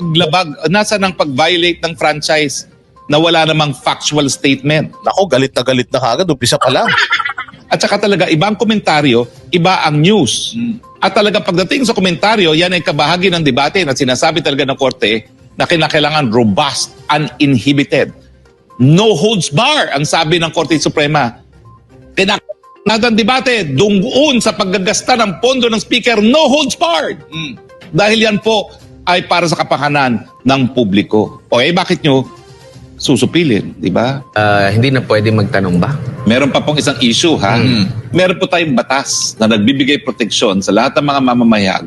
paglabag, nasa ng pag-violate ng franchise na wala namang factual statement. Nako, galit na galit na kagad. Umpisa pa lang. At saka talaga, ibang komentaryo, iba ang news. At talaga pagdating sa komentaryo, yan ay kabahagi ng debate na sinasabi talaga ng korte na kinakailangan robust, uninhibited. No holds bar, ang sabi ng Korte Suprema. Kinakailangan ng debate, dungoon sa paggagasta ng pondo ng speaker, no holds barred. Dahil yan po ay para sa kapahanan ng publiko. O eh, bakit nyo susupilin, di ba? Ah, hindi na pwede magtanong ba? Meron pa pong isang issue ha. Meron po tayong batas na nagbibigay proteksyon sa lahat ng mga mamamahayag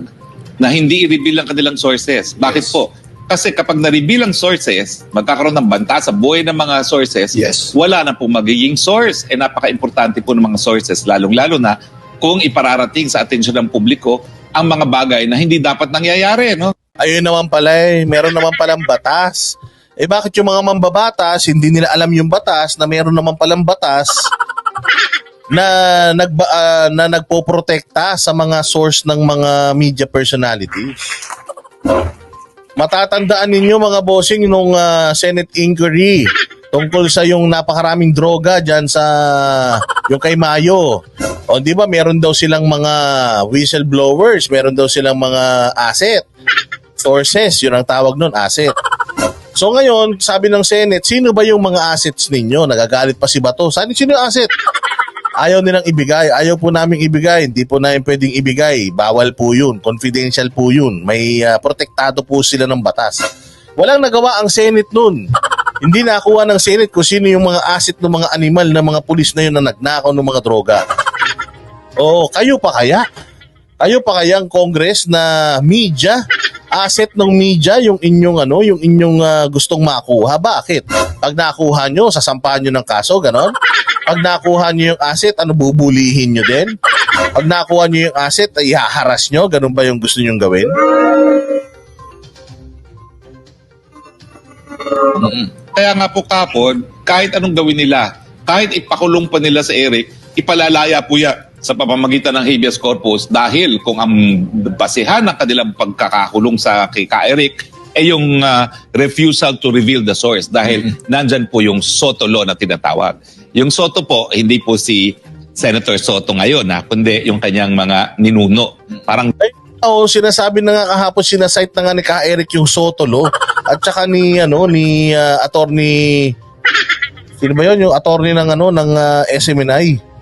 na hindi i-reveal ang kanilang sources. Bakit po? Kasi kapag na-reveal ang sources, magkakaroon ng banta sa buhay ng mga sources, Yes. wala na pong magiging source. E napaka-importante po ng mga sources, lalong-lalo na kung ipararating sa atensyon ng publiko ang mga bagay na hindi dapat nangyayari. No? Ayun naman pala eh. Meron naman palang batas. Eh bakit yung mga mambabatas, hindi nila alam yung batas na meron naman palang batas na nagba, ah, na nagpoprotekta sa mga source ng mga media personalities. Matatandaan ninyo mga bossing nung ah, Senate inquiry tungkol sa yung napakaraming droga diyan sa yung kay Mayo. O di ba meron daw silang mga whistleblowers, meron daw silang mga asset sources, yun ang tawag nun, asset. So ngayon, sabi ng Senate, sino ba yung mga assets ninyo? Nagagalit pa si Bato. Saan sino yung asset? Ayaw nilang ibigay. Ayaw po namin ibigay. Hindi po namin pwedeng ibigay. Bawal po yun. Confidential po yun. May ah, protektado po sila ng batas. Walang nagawa ang Senate nun. Hindi nakuha ng Senate kung sino yung mga asset ng mga animal na mga pulis na yun na nagnakaw ng mga droga. Oo, kayo pa kaya? Kayo pa kaya ang Congress na media? Asset ng media yung inyong ano, yung inyong ah, gustong makuha. Bakit? Pag nakuha nyo, sasampahan nyo ng kaso, ganon? Pag nakuha nyo yung asset, ano bubulihin nyo din? Pag nakuha nyo yung asset, ay ihaharas nyo? Ganun ba yung gusto nyong gawin? Kaya nga po kapon, kahit anong gawin nila, kahit ipakulong pa nila sa Eric, ipalalaya po yan sa pamamagitan ng habeas corpus dahil kung ang basehan ng kanilang pagkakakulong sa kay ka Eric ay yung ah, refusal to reveal the source dahil nandyan po yung SOTO law na tinatawag. Yung SOTO po, hindi po si Senator Soto ngayon, ha, kundi yung kanyang mga ninuno. Parang Oo, sinasabi na nga kahapon, sinasite na nga ni Ka Eric yung Sotolo at saka ni, ano, ni ah, attorney, sino ba yun? Yung attorney ng, ano, ng ah, SMNI.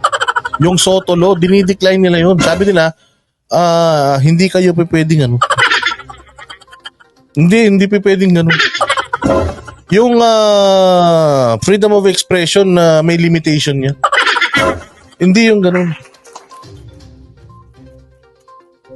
Yung Sotolo, dinidecline nila yun. Sabi nila, ah, hindi kayo pe pwedeng, ano. Hindi, hindi pe pwedeng, ano. Yung ah, freedom of expression na may limitation niya. Hindi yung ganun.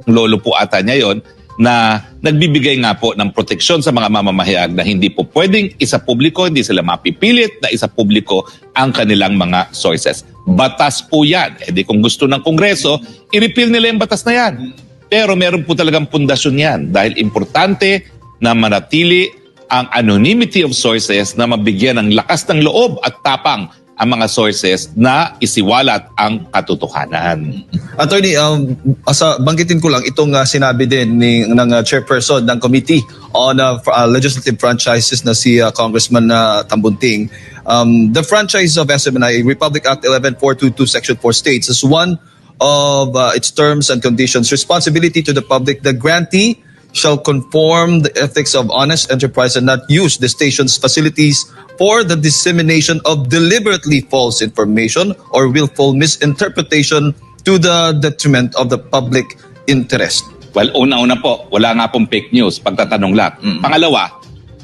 lolo po ata niya yon na nagbibigay nga po ng proteksyon sa mga mamamahayag na hindi po pwedeng isa publiko, hindi sila mapipilit na isa publiko ang kanilang mga sources. Batas po yan. E di kung gusto ng Kongreso, i-repeal nila yung batas na yan. Pero meron po talagang pundasyon yan dahil importante na manatili ang anonymity of sources na mabigyan ng lakas ng loob at tapang ang mga sources na isiwalat ang katotohanan. Attorney, um, asa, banggitin ko lang itong uh, sinabi din ni, ng uh, chairperson ng Committee on uh, uh, Legislative Franchises na si uh, Congressman uh, Tambunting. Um, the franchise of SMNI, Republic Act 11422 Section 4 states as one of uh, its terms and conditions responsibility to the public, the grantee shall conform the ethics of honest enterprise and not use the station's facilities for the dissemination of deliberately false information or willful misinterpretation to the detriment of the public interest. Well, una-una po, wala nga pong fake news, pagtatanong lang. Pangalawa,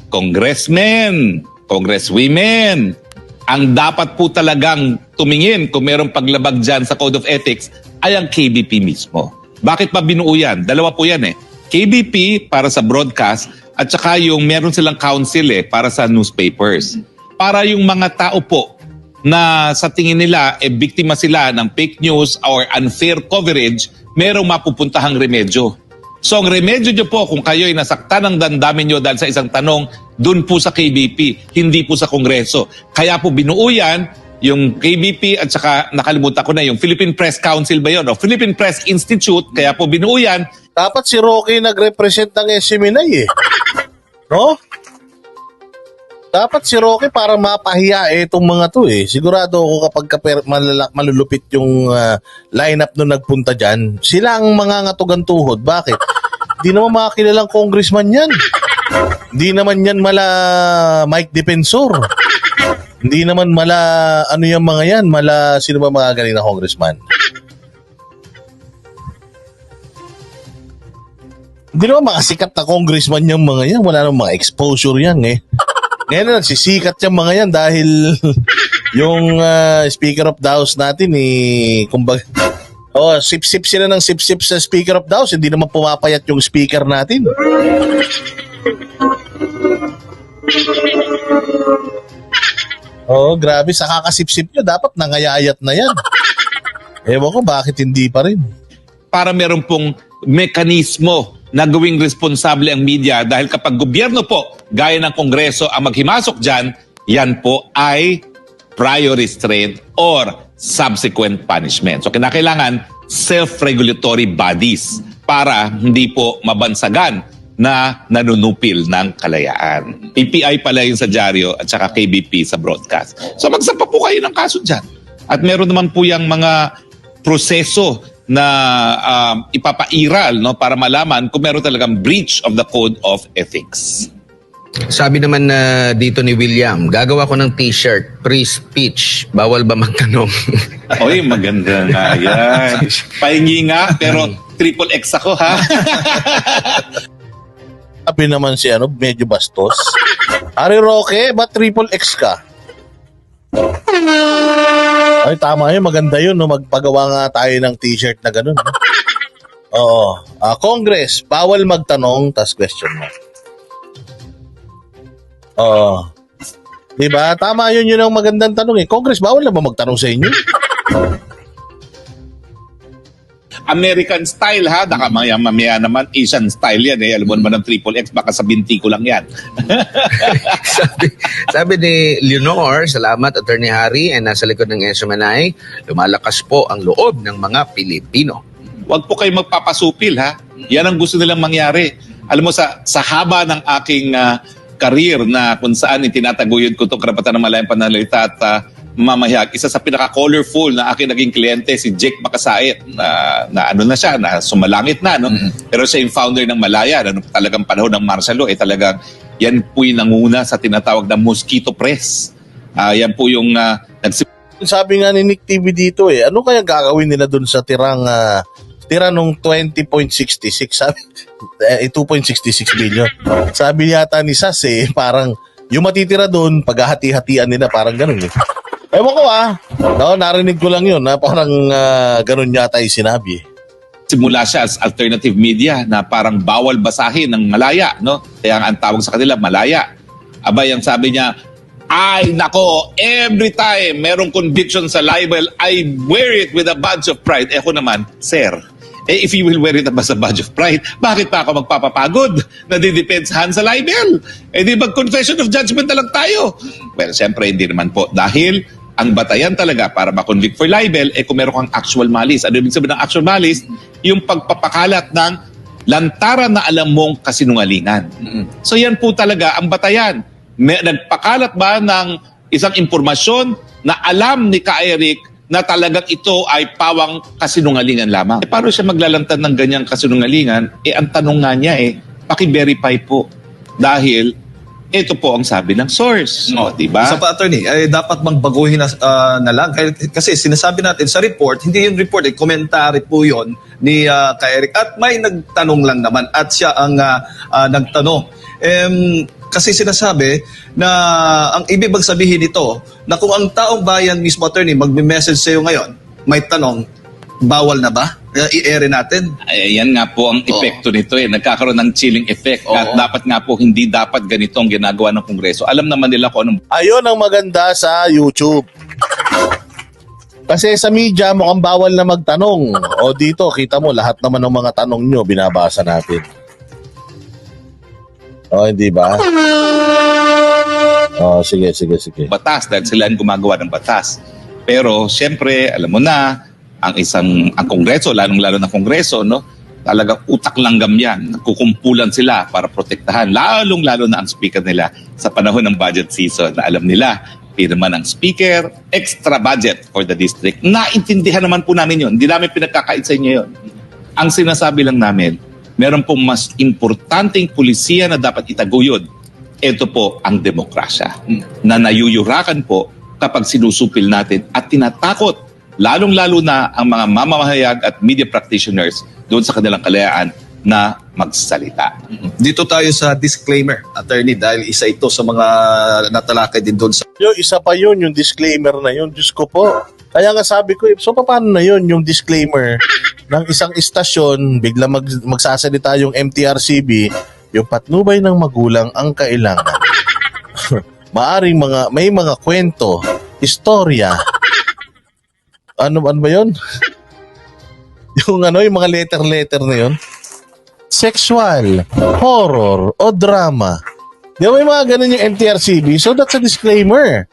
congressmen, congresswomen, ang dapat po talagang tumingin kung merong paglabag dyan sa Code of Ethics ay ang KBP mismo. Bakit pa binuo yan? Dalawa po yan eh. KBP para sa broadcast at saka yung meron silang council eh para sa newspapers. Para yung mga tao po na sa tingin nila eh biktima sila ng fake news or unfair coverage, merong mapupuntahang remedyo. So ang remedyo nyo po kung kayo ay nasaktan ng damdamin nyo dahil sa isang tanong, dun po sa KBP, hindi po sa Kongreso. Kaya po binuo yan, yung KBP at saka nakalimutan ko na yung Philippine Press Council ba yun? O Philippine Press Institute, kaya po binuo yan Dapat si Rocky nag-represent ng SMNI eh. No? Dapat si Roque para mapahiya eh itong mga to eh. Sigurado ako kapag malala, malulupit yung ah, lineup nung nagpunta dyan, sila ang mga ngatugan tuhod. Bakit? Di naman mga kilalang congressman yan. Hindi naman yan mala Mike Defensor. Hindi naman mala ano yung mga yan, mala sino ba mga galing na congressman? Hindi naman mga sikat na congressman yung mga yan. Wala namang mga exposure yan eh. Ngayon na nagsisikat yung mga yan dahil yung ah, Speaker of the House natin eh, kumbaga, oh, sip-sip sila ng sip-sip sa Speaker of the House. Hindi naman pumapayat yung speaker natin. Oh, grabe. Sa kakasip-sip nyo, dapat nangayayat na yan. Ewan ko bakit hindi pa rin. para meron pong mekanismo na gawing responsable ang media dahil kapag gobyerno po, gaya ng Kongreso, ang maghimasok dyan, yan po ay prior restraint or subsequent punishment. So kinakailangan self-regulatory bodies para hindi po mabansagan na nanunupil ng kalayaan. PPI pala yung sa dyaryo at saka KBP sa broadcast. So magsampa po kayo ng kaso dyan. At meron naman po yung mga proseso na um, ipapairal no para malaman kung meron talagang breach of the code of ethics. Sabi naman na dito ni William, gagawa ko ng t-shirt, free speech, bawal ba magtanong? Oy, maganda nga yan. Pahingi nga, pero triple X ako ha. Sabi naman si ano, medyo bastos. Ari Roque, ba't triple X ka? Ay, tama yun. Maganda yun. No? Magpagawa nga tayo ng t-shirt na ganun. No? Oo. Ah, Congress, bawal magtanong, tas question mo. Oo. Diba? Tama yun yun ang magandang tanong eh. Congress, bawal na ba magtanong sa inyo? American style ha, baka mamaya, mamaya naman Asian style yan eh. Alam mo naman ng triple X, baka sa binti ko lang yan. sabi, sabi ni Leonor, salamat Attorney Harry, and nasa likod ng Manay, lumalakas po ang loob ng mga Pilipino. Huwag po kayo magpapasupil ha. Yan ang gusto nilang mangyari. Alam mo sa sa haba ng aking ah, career na kung saan itinataguyod ko itong karapatan ng malayang pananalita at ah, mamahayag. Isa sa pinaka-colorful na aking naging kliyente si Jake Makasait na, na ano na siya, na sumalangit na. No? Pero siya yung founder ng Malaya. Ano, talagang panahon ng law, eh talagang yan po yung nanguna sa tinatawag na mosquito press. Ah, yan po yung uh, Sabi nga ni Nick TV dito eh, ano kaya gagawin nila dun sa tirang ah, tira nung 20.66 sabi eh, 2.66 billion. Sabi yata ni Sas eh, parang yung matitira doon, paghahati-hatian nila, parang ganun eh. Ewan ko ah. No, narinig ko lang yun na parang ah, ganun yata yung sinabi. simula siya as alternative media na parang bawal basahin ng Malaya, no? Kaya ang tawag sa kanila, Malaya. Abay, ang sabi niya, ay, nako, every time merong conviction sa libel, I wear it with a badge of pride. Eh ako naman, sir, eh if you will wear it as a badge of pride, bakit pa ako magpapapagod na didepensahan sa libel? Eh di mag-confession of judgment na lang tayo. Well, siyempre hindi naman po. Dahil ang batayan talaga para makonvict for libel, eh kung meron kang actual malice. Ano ibig sabihin ng actual malice? Yung pagpapakalat ng lantaran na alam mong kasinungalingan. So yan po talaga ang batayan. May, nagpakalat ba ng isang impormasyon na alam ni Ka Eric na talagang ito ay pawang kasinungalingan lamang. Eh, paano siya maglalantad ng ganyang kasinungalingan? Eh, ang tanong nga niya eh, paki-verify po. Dahil ito po ang sabi ng source. O, di ba? Sa pa attorney, ay dapat bang baguhin na, ah, na lang? Kasi sinasabi natin sa report, hindi yung report, eh, commentary po yon ni uh, ka Eric. At may nagtanong lang naman at siya ang ah, ah, nagtanong. Em, kasi sinasabi na ang ibig bang sabihin nito na kung ang taong bayan mismo attorney magme-message sa iyo ngayon, may tanong, bawal na ba? I-ere natin. Ay, yan nga po ang epekto nito eh. Nagkakaroon ng chilling effect. Oo. At dapat nga po, hindi dapat ganito ang ginagawa ng Kongreso. Alam naman nila kung anong Ayun ang maganda sa YouTube. Kasi sa media, mukhang bawal na magtanong. O dito, kita mo, lahat naman ng mga tanong nyo, binabasa natin. O, hindi ba? O, sige, sige, sige. batas dahil sila ang gumagawa ng batas. Pero siyempre, alam mo na, ang isang ang kongreso, lalong-lalo na kongreso, no, talagang utak langgam yan. Kukumpulan sila para protektahan. Lalong-lalo na ang speaker nila sa panahon ng budget season na alam nila, pirma ng speaker, extra budget for the district. Naintindihan naman po namin yun. Hindi namin pinagkakait sa inyo yun. Ang sinasabi lang namin, meron pong mas importanteng pulisiya na dapat itaguyod. Ito po ang demokrasya na nayuyurakan po kapag sinusupil natin at tinatakot lalong-lalo na ang mga mamamahayag at media practitioners doon sa kanilang kalayaan na magsalita. Dito tayo sa disclaimer, attorney, dahil isa ito sa mga natalakay din doon sa Yung isa pa yun, yung disclaimer na yun. Diyos ko po. Kaya nga sabi ko, eh, so paano na yun, yung disclaimer ng isang istasyon, bigla mag, magsasalita yung MTRCB, yung patnubay ng magulang ang kailangan. Maaring mga, may mga kwento, istorya. Ano, ano ba yun? yung ano, yung mga letter-letter na yun. Sexual, horror, o drama. Di ba may mga ganun yung MTRCB? So that's a disclaimer.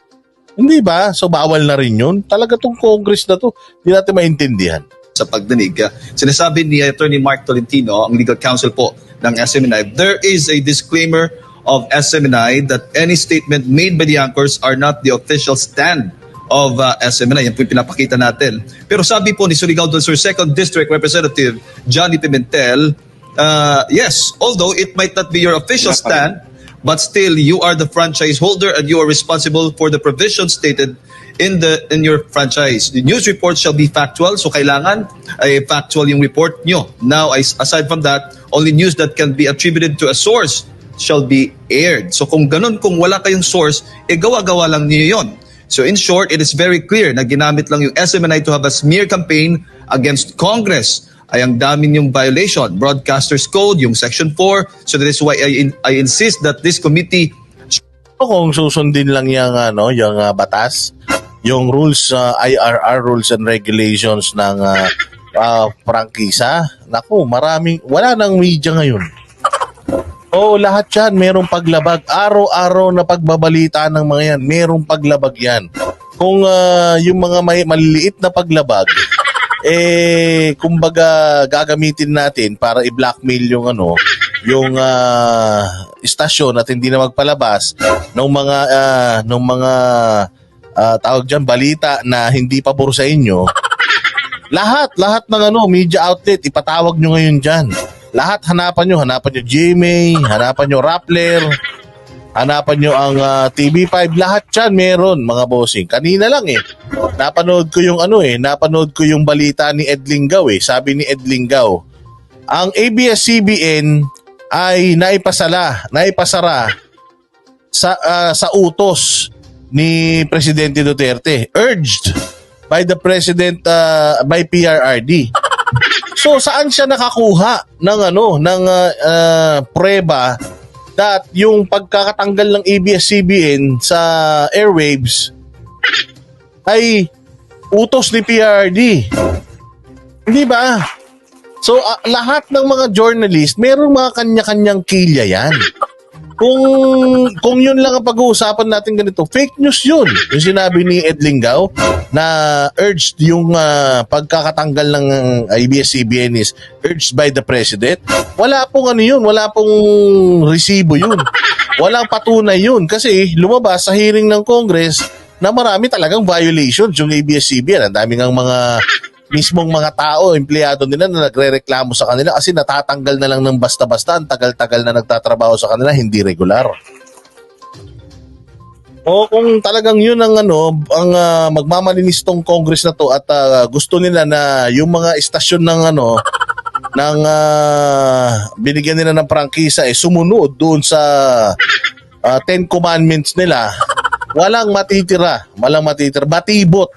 Hindi ba? So bawal na rin yun. Talaga tong Congress na to, hindi natin maintindihan. sa pagdinig. Sinasabi ni Attorney Mark Tolentino, ang legal counsel po ng SMNI, there is a disclaimer of SMNI that any statement made by the anchors are not the official stand of uh, SMNI. Yan po yung pinapakita natin. Pero sabi po ni Surigao del Sur 2nd District Representative Johnny Pimentel, uh, yes, although it might not be your official stand, but still you are the franchise holder and you are responsible for the provisions stated in the in your franchise. The news report shall be factual, so kailangan ay factual yung report nyo. Now, as- aside from that, only news that can be attributed to a source shall be aired. So kung ganun, kung wala kayong source, eh gawa-gawa lang niyo yon. So in short, it is very clear na ginamit lang yung SMNI to have a smear campaign against Congress ay ang dami yung violation. Broadcasters Code, yung Section 4. So that is why I, in- I insist that this committee Kung susundin lang yung, ano, yung ah, batas, yung rules, ah, IRR rules and regulations ng uh, prangkisa, naku, maraming, wala nang media ngayon. Oo, lahat yan, merong paglabag. Araw-araw na pagbabalita ng mga yan, merong paglabag yan. Kung ah, yung mga may maliliit na paglabag, eh, kumbaga gagamitin natin para i-blackmail yung ano, yung ah, istasyon at hindi na magpalabas ng mga ah, ng mga ah, tawag diyan balita na hindi pabor sa inyo. Lahat, lahat ng ano, media outlet, ipatawag nyo ngayon dyan. Lahat hanapan nyo, hanapan nyo GMA, hanapan nyo Rappler, hanapan nyo ang ah, TV5, lahat dyan meron mga bossing. Kanina lang eh, napanood ko yung ano eh, napanood ko yung balita ni Ed Lingaw eh. Sabi ni Ed Lingaw, ang ABS-CBN ay naipasala, naipasara sa ah, sa utos ni Presidente Duterte, urged by the President ah, by PRRD. So saan siya nakakuha ng ano ng ah, ah, prueba that yung pagkakatanggal ng ABS-CBN sa airwaves ay utos ni PRD. Hindi ba? So ah, lahat ng mga journalist, meron mga kanya-kanyang kilya yan. Kung kung yun lang ang pag-uusapan natin ganito, fake news yun. Yung sinabi ni Ed Lingaw na urged yung ah, pagkakatanggal ng ABS-CBN is urged by the President. Wala pong ano yun, wala pong resibo yun. Walang patunay yun kasi lumabas sa hearing ng Congress na marami talagang violations yung ABS-CBN. Ang daming ang mga mismong mga tao, empleyado nila na nagre-reklamo sa kanila kasi natatanggal na lang ng basta-basta, ang tagal-tagal na nagtatrabaho sa kanila, hindi regular. O kung talagang yun ang ano, ang ah, magmamalinis tong Congress na to at ah, gusto nila na yung mga istasyon ng ano ng ah, binigyan nila ng prangkisa eh sumunod doon sa ah, Ten Commandments nila, walang matitira, walang matitira, batibot.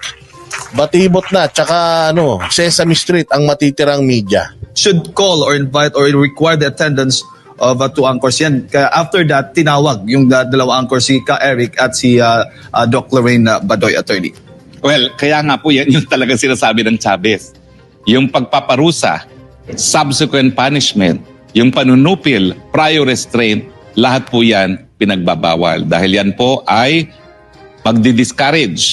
Batibot na, tsaka ano, Sesame Street ang matitirang media. should call or invite or require the attendance of uh, two anchors yan. Kaya after that, tinawag yung da- dalawa anchors, si Ka Eric at si uh, uh, Doc Lorraine uh, Badoy, attorney. Well, kaya nga po yan yung talagang sinasabi ng Chavez. Yung pagpaparusa, subsequent punishment, yung panunupil, prior restraint, lahat po yan pinagbabawal. Dahil yan po ay magdi-discourage,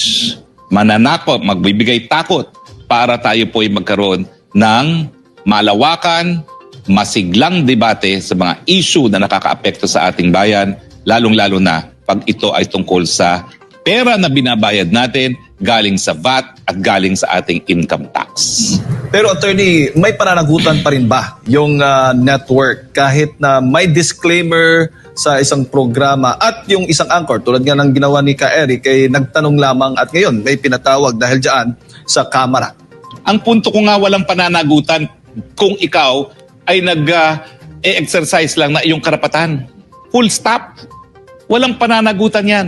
mananakot, magbibigay takot para tayo po ay magkaroon ng malawakan masiglang debate sa mga issue na nakakaapekto sa ating bayan, lalong-lalo na pag ito ay tungkol sa pera na binabayad natin galing sa VAT at galing sa ating income tax. Pero attorney, may pananagutan pa rin ba yung ah, network kahit na may disclaimer sa isang programa at yung isang anchor tulad nga ng ginawa ni Ka Eric ay nagtanong lamang at ngayon may pinatawag dahil dyan sa kamera. Ang punto ko nga walang pananagutan kung ikaw ay nag-exercise lang na iyong karapatan. Full stop. Walang pananagutan yan.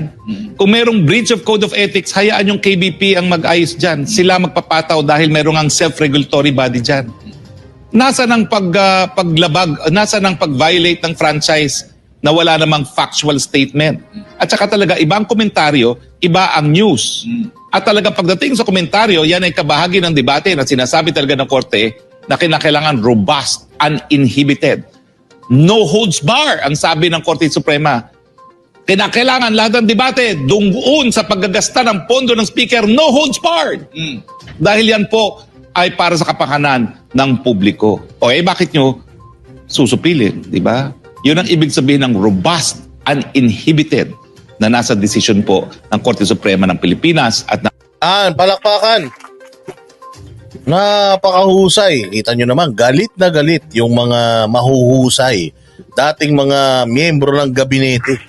Kung merong breach of code of ethics, hayaan yung KBP ang mag-ayos dyan. Sila magpapataw dahil merong ang self-regulatory body dyan. Nasa ng pag, ah, paglabag, nasa ng pag-violate ng franchise na wala namang factual statement. At saka talaga, iba ang komentaryo, iba ang news. At talaga pagdating sa komentaryo, yan ay kabahagi ng debate na sinasabi talaga ng korte na kinakailangan robust, uninhibited. No holds bar, ang sabi ng Korte Suprema. Kinakailangan lahat ng debate dunguun sa paggagasta ng pondo ng speaker, no holds barred. Dahil yan po ay para sa kapakanan ng publiko. O eh, bakit nyo susupilin, di ba? Yun ang ibig sabihin ng robust, uninhibited na nasa desisyon po ng Korte Suprema ng Pilipinas at ng Ah, palakpakan. Napakahusay. Kita nyo naman, galit na galit yung mga mahuhusay. Dating mga miyembro ng gabinete.